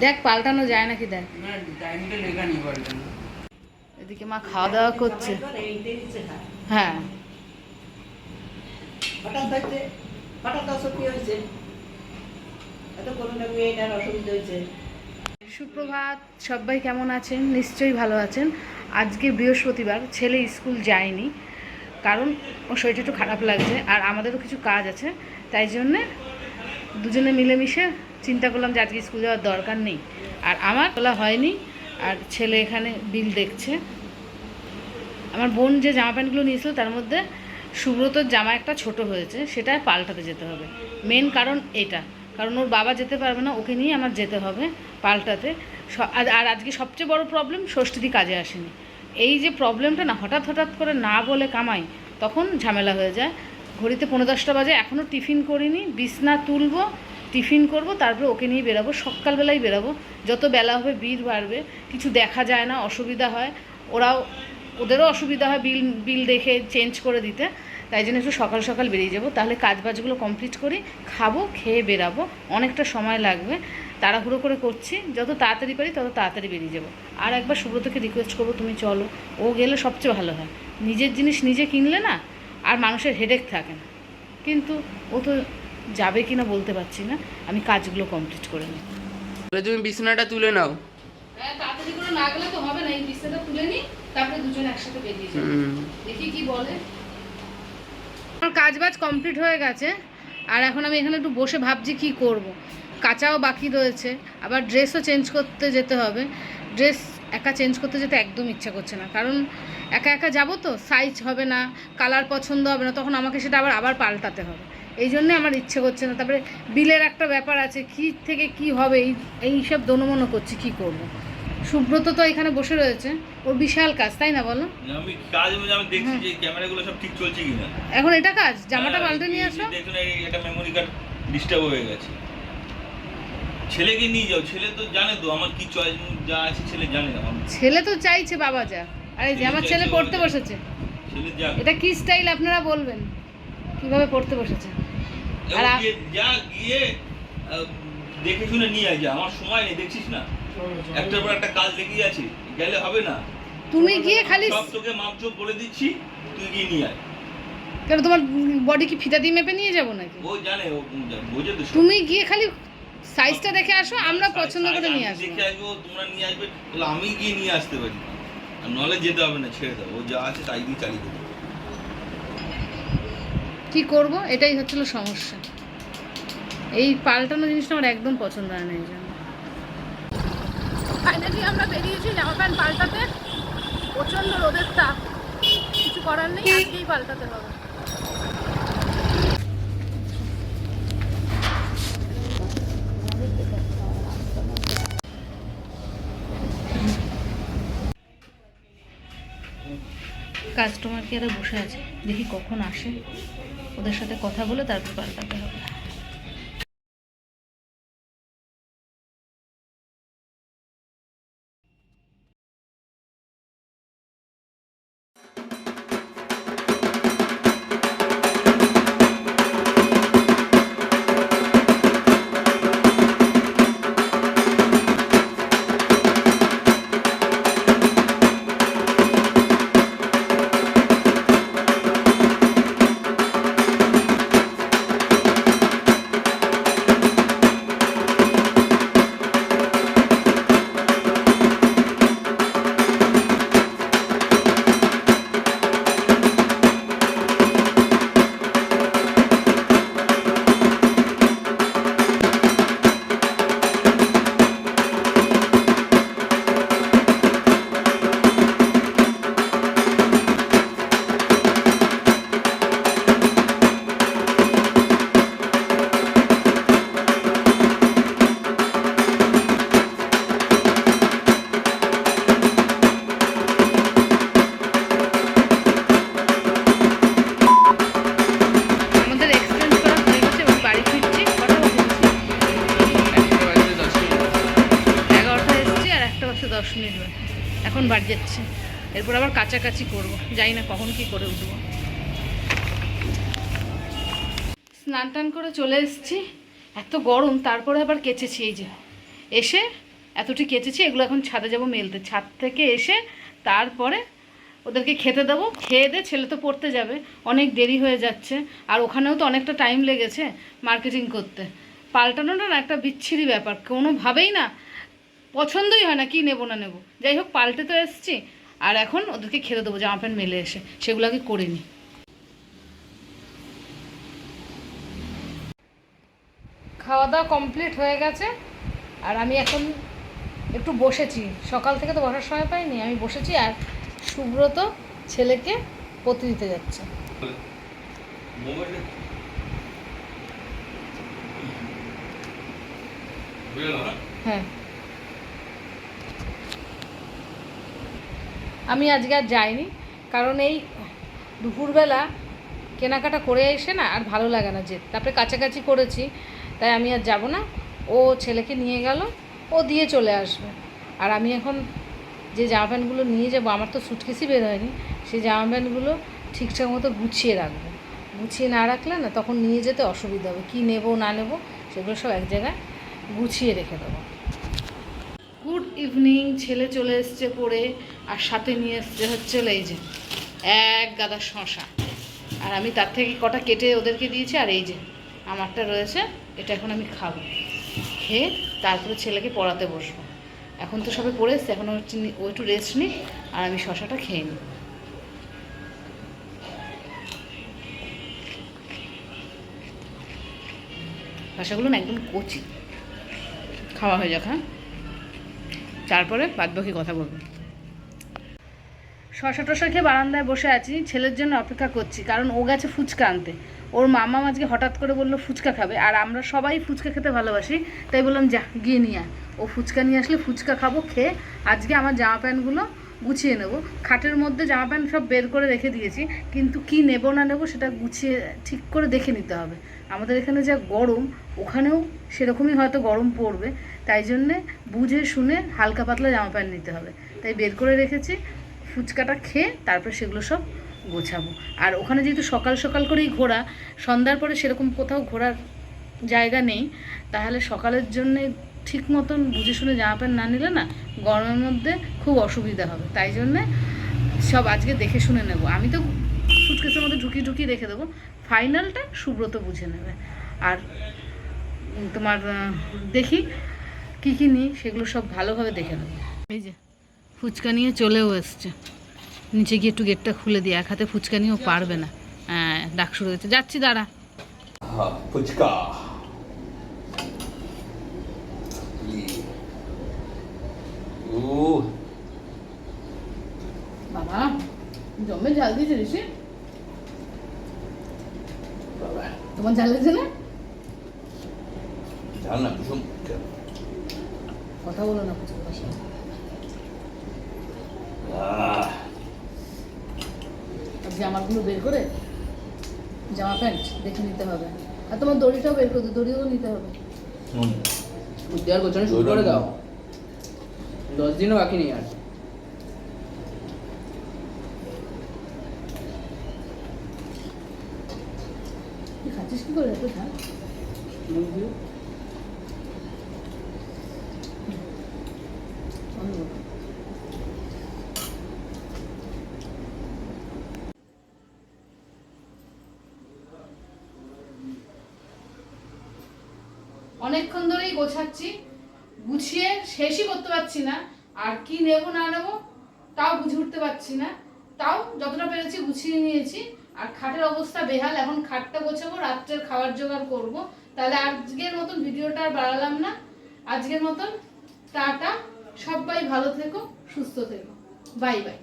দেখ পাল্টানো যায় নাকি দেখ। এদিকে মা খাওয়া দাওয়া করছে। হ্যাঁ। সুপ্রভাত সবাই কেমন আছেন? নিশ্চয়ই ভালো আছেন। আজকে বৃহস্পতিবার ছেলে স্কুল যায়নি। কারণ ওর শরীরটা একটু খারাপ লাগছে আর আমাদেরও কিছু কাজ আছে। তাই জন্যে দুজনে মিলেমিশে চিন্তা করলাম যে আজকে স্কুল যাওয়ার দরকার নেই। আর আমার তোলা হয়নি, আর ছেলে এখানে বিল দেখছে। আমার বোন যে জামা প্যান্টগুলো নিয়েছিল, তার মধ্যে সুব্রতর জামা একটা ছোট হয়েছে, সেটা পাল্টাতে যেতে হবে। মেন কারণ এটা। কারণ ওর বাবা যেতে পারবে না, ওকে নিয়ে আমার যেতে হবে পাল্টাতে। আর- আজকে সবচেয়ে বড় প্রবলেম ষষ্ঠীদি কাজে আসেনি। এই যে প্রবলেমটা না, হঠাৎ হঠাৎ করে না বলে কামাই, তখন ঝামেলা হয়ে যায়। ঘড়িতে পনেরো দশটা বাজে এখনও টিফিন করিনি, বিছনা তুলবো টিফিন করব, তারপরে ওকে নিয়ে বেরাবো। সকালবেলাই বেরাবো। যত বেলা হবে, ভিড় বাড়বে। কিছু দেখা যায় না, অসুবিধা হয়। ওরাও, ওদেরও অসুবিধা হয় বিল বিল দেখে চেঞ্জ করে দিতে। তাই জন্য একটু সকাল সকাল বেরিয়ে যাব। তাহলে কাজ বাজগুলো কমপ্লিট করি, খাব, খেয়ে বেরাবো। অনেকটা সময় লাগবে। তাড়াহুড়ো করে করছি। যত তাড়াতাড়ি পারি, তত তাড়াতাড়ি বেরিয়ে যাব। আর একবার সুব্রতকে রিকোয়েস্ট করব, তুমি চলো। ও গেলে সবচেয়ে ভালো হয়। নিজের জিনিস নিজে কিনলে না, আর মানুষের হেডেক থাকে না। কিন্তু ও তো যাবে কি না বলতে পারছি না। আমি কাজগুলো কমপ্লিট করে নিই। তাহলে তুমি বিছানাটা তুলে নাও। হ্যাঁ তাড়াতাড়ি করে না গেলে তো হবে না এই বিছানাটা তুলে নিই তারপরে দুজন একসাথে বেরিয়ে যাব দেখি কি বলে। আমার কাজ বাজ কমপ্লিট হয়ে গেছে আর এখন আমি এখানে একটু বসে ভাবছি কি করব। কাঁচাও বাকি রয়েছে আবার ড্রেসও চেঞ্জ করতে যেতে হবে। ড্রেস একা চেঞ্জ করতে যেতে একদম ইচ্ছা করছে না কারণ একা একা যাব তো সাইজ হবে না কালার পছন্দ হবে না তখন আমাকে সেটা আবার আবার পাল্টাতে হবে। এই জন্যে আমার ইচ্ছে করছে না। তারপরে বিলের একটা ব্যাপার আছে কি থেকে কি হবে এই এই সব দনমনো করছি কি করব। সুব্রত তো এখানে বসে রয়েছে ওর বিশাল কাজ তাই না বলো? আমি কাজ আমি দেখছি যে ক্যামেরাগুলো সব ঠিক চলছে কিনা। এখন এটা কাজ? জামাটা হ্যাঁ, পাল্টে নিয়ে আসো। দেখুন এই মেমোরি কার্ড ডিস্টার্ব হয়ে গেছে। ছেলেকে নিয়ে যাও ছেলে তো জানে তো আমার কি চয়েস যা আছে ছেলে জানে আমার। ছেলে তো চাইছে বাবা যা। আরে যে আমার ছেলে পড়তে বসেছে। ছেলে যা। এটা কি স্টাইল আপনারা বলবেন? কীভাবে পড়তে বসেছে? আর যা গিয়ে দেখে শুনে নিয়ে আয় যা আমার সময় নেই দেখছিস না? একটার পর একটা কাজ লেগেই আছে গেলে হবে না। তুমি গিয়ে খালি সব তোকে মাপচোপ বলে দিচ্ছি তুই গিয়ে নিয়ে আয়। কেন তোমার বডি কি ফিতা দিয়ে মেপে নিয়ে যাব নাকি? ও জানে ও জানে, বোঝে তো তুমি গিয়ে খালি সাইজটা দেখে আসো আমরা পছন্দ করে নিয়ে আসব। দেখে আসব তোমরা নিয়ে আসবে তাহলে আমি গিয়ে নিয়ে আসতে পারি। আর নলে যেতে হবে না ছেড়ে দাও ও যা আছে তাই দিয়ে চালিয়ে দেবো। কি করব? এটাই হচ্ছিল সমস্যা। এই পাল্টানো জিনিসটা আমার একদম পছন্দ হয় না এই জন্য। ফাইনালি আমরা বেরিয়েছি জামা প্যান্ট পাল্টাতে। প্রচণ্ড রোদের তাপ। কিছু করার নেই আজকেই পাল্টাতে হবে। কাস্টমার কেয়ারে বসে আছে। দেখি কখন আসে। ওদের সাথে কথা বলে তারপর পাল্টাতে হবে। এখন বাড়ি যাচ্ছে। এরপর আবার কাছাকাছি করব। জানি না কখন কি করে উঠবো। স্নান টান করে চলে এসেছি। এত গরম, তারপরে আবার কেচেছি এই যে। এসে এতটি কেচেছি, এগুলো এখন ছাদে যাব মেলতে। ছাদ থেকে এসে তারপরে ওদেরকে খেতে দেবো। খেয়ে দে ছেলে তো পড়তে যাবে। অনেক দেরি হয়ে যাচ্ছে। আর ওখানেও তো অনেকটা টাইম লেগেছে মার্কেটিং করতে। পাল্টানোটা না একটা বিচ্ছিরি ব্যাপার। কোনোভাবেই না পছন্দই হয় না, কি নেব না নেব। যাই হোক, পাল্টে তো এসছি। আর এখন ওদেরকে খেতে দেবো, জামা প্যান্ট মেলে এসে। সেগুলো আগে করিনি খাওয়া দাওয়া কমপ্লিট হয়ে গেছে। আর আমি এখন একটু বসেছি। সকাল থেকে তো বসার সময় পাইনি, আমি বসেছি আর সুব্রত ছেলেকে পতি দিতে যাচ্ছে। হ্যাঁ। আমি আজকে আর যাইনি, কারণ এই দুপুরবেলা কেনাকাটা করে এসে না আর ভালো লাগে না যে তারপরে কাছাকাছি করেছি, তাই আমি আর যাব না। ও ছেলেকে নিয়ে গেল, ও দিয়ে চলে আসবে। আর আমি এখন যে জামা প্যান্টগুলো নিয়ে যাব, আমার তো সুটকেসই বের হয়নি, সেই জামা প্যান্টগুলো ঠিকঠাক মতো গুছিয়ে রাখব। গুছিয়ে না রাখলে না তখন নিয়ে যেতে অসুবিধা হবে। কী নেব না নেব সেগুলো সব এক জায়গায় গুছিয়ে রেখে দেবো। গুড ইভিনিং, ছেলে চলে এসছে পড়ে, আর সাথে নিয়ে এসছে হচ্ছে এই যে, এক গাদা শশা। আর আমি তার থেকে কটা কেটে ওদেরকে দিয়েছি, আর এই যে, আমারটা রয়েছে, এটা এখন আমি খাব। খেয়ে তারপরে ছেলেকে পড়াতে বসবো। এখন তো সবে পড়ে এসছে, এখন হচ্ছে ও একটু রেস্ট নিই আর আমি শশাটা খেয়ে নিই। শশাগুলো না একদম কচি। খাওয়া হয়ে যাক হ্যাঁ? তারপরে বাদ বাকি কথা বলব। শশা টশা খেয়ে বারান্দায় বসে আছি, ছেলের জন্য অপেক্ষা করছি, কারণ ও গেছে ফুচকা আনতে। ওর মামা আজকে হঠাৎ করে বলল ফুচকা খাবে, আর আমরা সবাই ফুচকা খেতে ভালোবাসি, তাই বললাম, যা, গিয়ে নিয়ে ও ফুচকা নিয়ে আসলে ফুচকা খাব, খেয়ে আজকে আমার জামা প্যান্টগুলো গুছিয়ে নেব। খাটের মধ্যে জামা প্যান্ট সব বের করে রেখে দিয়েছি, কিন্তু কি নেব না নেব সেটা গুছিয়ে ঠিক করে দেখে নিতে হবে। আমাদের এখানে যা গরম, ওখানেও সেরকমই হয়তো গরম পড়বে। তাই জন্যে বুঝে শুনে হালকা পাতলা জামা প্যান্ট নিতে হবে। তাই বের করে রেখেছি, ফুচকাটা খেয়ে তারপরে সেগুলো সব গোছাবো। আর ওখানে যেহেতু সকাল সকাল করেই ঘোরা, সন্ধ্যার পরে সেরকম কোথাও ঘোরার জায়গা নেই, তাহলে সকালের জন্য ঠিক মতন বুঝে শুনে জামা প্যান্ট না নিলে না গরমের মধ্যে খুব অসুবিধা হবে। তাই জন্যে সব আজকে দেখে শুনে নেব। আমি তো সুটকেসের মধ্যে ঢুকিয়ে ঢুকিয়ে রেখে দেবো। ফাইনালটা সুব্রত বুঝে নেবে। আর তোমার দেখি কি কি নিই সেগুলো সব ভালোভাবে দেখে নেব। এই যে ফুচকা নিয়ে চলেও এসছে। নিচে গিয়ে একটু গেটটা খুলে দিয়ে এক হাতে ফুচকা নিয়েও পারবে না। হ্যাঁ ডাক শুরু হয়েছে যাচ্ছি দাঁড়া। হ্যাঁ ফুচকা। ও। বাবা জমে ঝাল দিয়েছে ঋষি। বাবা। তোমার ঝাল লাগছে না? জান না কুসুম কথা বলো না ফুচকা পাশে জামাগুলো বের করে জামা প্যান্ট দেখে নিতে হবে। আর তোমার দড়িটাও বের করে দিও, দড়িও নিতে হবে। হুম, উদ্ধার গোছানো শুরু করে দাও। দশ দিনও বাকি নেই আর। তুই খাচ্ছিস কি করে? তুই অনেকক্ষণ ধরেই গোছাচ্ছি, গুছিয়ে শেষই করতে পারছি না। আর কি নেব, না নেব, তাও বুঝে উঠতে পারছি না। তাও যতটা পেরেছি গুছিয়ে নিয়েছি। আর খাটের অবস্থা বেহাল, এখন খাটটা গোছাবো, রাত্রের খাবার জোগাড় করব। তাহলে আজকের মতন ভিডিওটা আর বাড়ালাম না। আজকের মতন টাটা, সবাই ভালো থেকো, সুস্থ থেকো। Bye bye.